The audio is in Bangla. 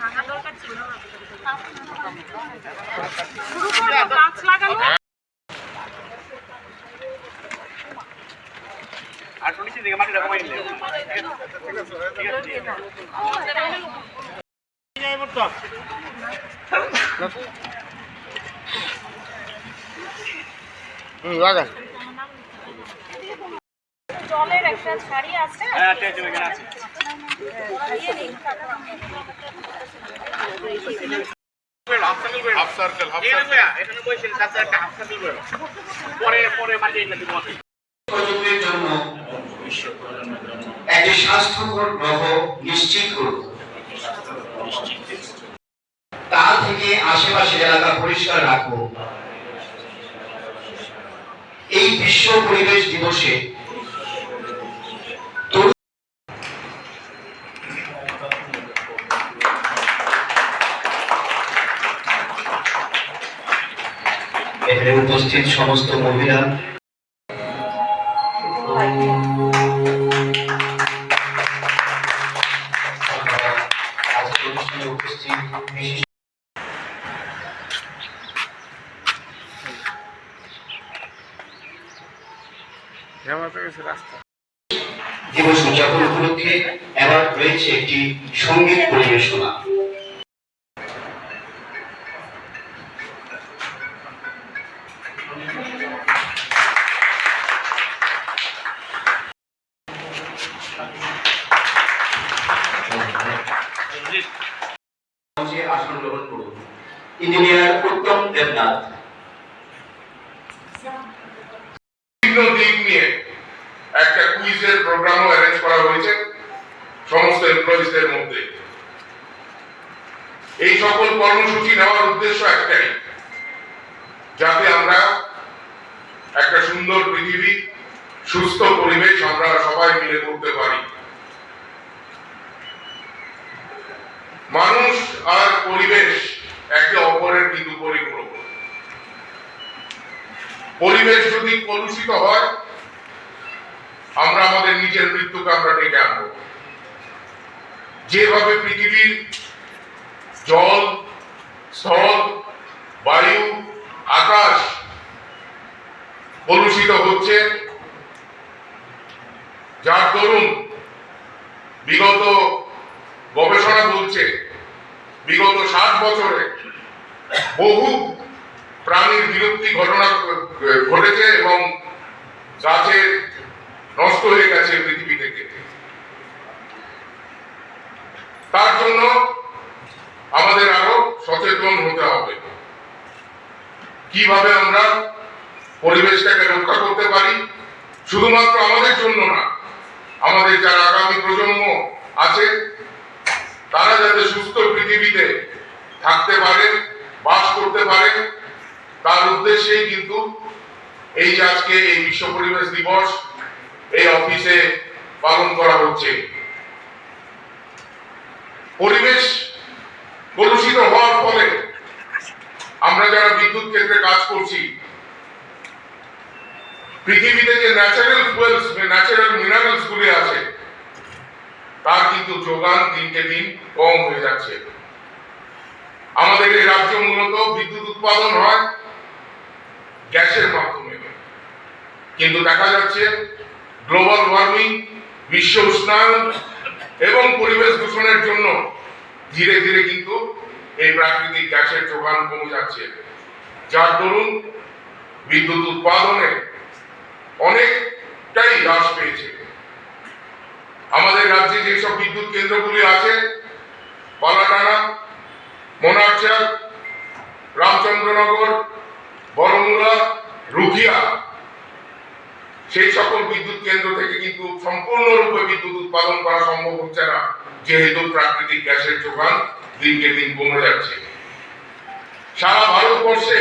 ভাঙা দরকার ছিল শুরু করব গাছ লাগানো আর শুনেছি দিকে মাটি রকমাই নিলে হুম লাগা জলের একটা শাড়ি আছে। হ্যাঁ আছে আছে। প্রজন্মের তা থেকে আশেপাশের এলাকা পরিষ্কার রাখব এই বিশ্ব পরিবেশ দিবসে এখানে উপস্থিত সমস্ত মহিলা। দিবস উদযাপন উপলক্ষে এবার রয়েছে একটি সংগীত পরিবেশনা। আসন গ্রহণ করুন। ইঞ্জিনিয়ার উত্তম দেবনাথ। দিক নিয়ে একটা কুইজের প্রোগ্রামও অ্যারেঞ্জ করা হয়েছে সমস্ত এমপ্লয়িজদের মধ্যে। এই সকল কর্মসূচি নেওয়ার উদ্দেশ্য একটাই, যাতে আমরা একটা সুন্দর পৃথিবী, সুস্থ পরিবেশ আমরা সবাই মিলে করতে পারি। মানুষ আর পরিবেশ একে অপরের কিন্তু পরিপূরক পরিবেশ যদি কলুষিত হয়, আমরা আমাদের নিজের মৃত্যুকে আমরা ডেকে আনব। যেভাবে পৃথিবীর জল, স্থল, বায়ু, আকাশ কলুষিত হচ্ছে, যার দরুন বিগত গবেষণা বলছে বিগত সাত বছরে বহু প্রাণীর বিলুপ্তি ঘটনা ঘটেছে এবং গাছের নষ্ট হয়ে গেছে পৃথিবী থেকে। তার জন্য আমাদের আরও সচেতন হতে হবে। কীভাবে আমরা পরিবেশটাকে রক্ষা করতে পারি? শুধুমাত্র আমাদের জন্য না, আমাদের যারা আগামী প্রজন্ম আছে তারা যাতে সুস্থ পৃথিবীতে থাকতে পারে, বাস করতে পারে, তার উদ্দেশ্যেই কিন্তু এই আজকে এই বিশ্ব পরিবেশ দিবস, এই অফিসে পালন করা হচ্ছে। পরিবেশ কলুষিত হওয়ার ফলে আমরা যারা বিদ্যুৎ ক্ষেত্রে কাজ করছি, পৃথিবীতে যে ন্যাচারাল ফুয়েলস ন্যাচারাল মিনারেলস গুলি আছে তার কিন্তু যোগান দিনকে দিন কম হয়ে যাচ্ছে। আমাদের এই রাজ্য মূলত বিদ্যুৎ উৎপাদন হয় গ্যাসের মাধ্যমে। কিন্তু দেখা যাচ্ছে গ্লোবাল ওয়ার্মিং, বিশ্ব উষ্ণায়ন এবং পরিবেশ দূষণের জন্য ধীরে ধীরে কিন্তু এই প্রাকৃতিক গ্যাসের যোগান কমে যাচ্ছে। যার দরুন বিদ্যুৎ উৎপাদনে অনেকটাই হ্রাস পেয়েছে। আমাদের রাজ্যে যেসব বিদ্যুৎ কেন্দ্রগুলি আছে পালাটানা মোনারচার রামচন্দ্রনগর বড়মুড়া রুখিয়া সেই সকল বিদ্যুৎ কেন্দ্র থেকে কিন্তু সম্পূর্ণরূপে বিদ্যুৎ উৎপাদন করা সম্ভব হচ্ছে না, যেহেতু প্রাকৃতিক গ্যাসের যোগান দিনকে দিন কমে যাচ্ছে। সারা ভারতবর্ষে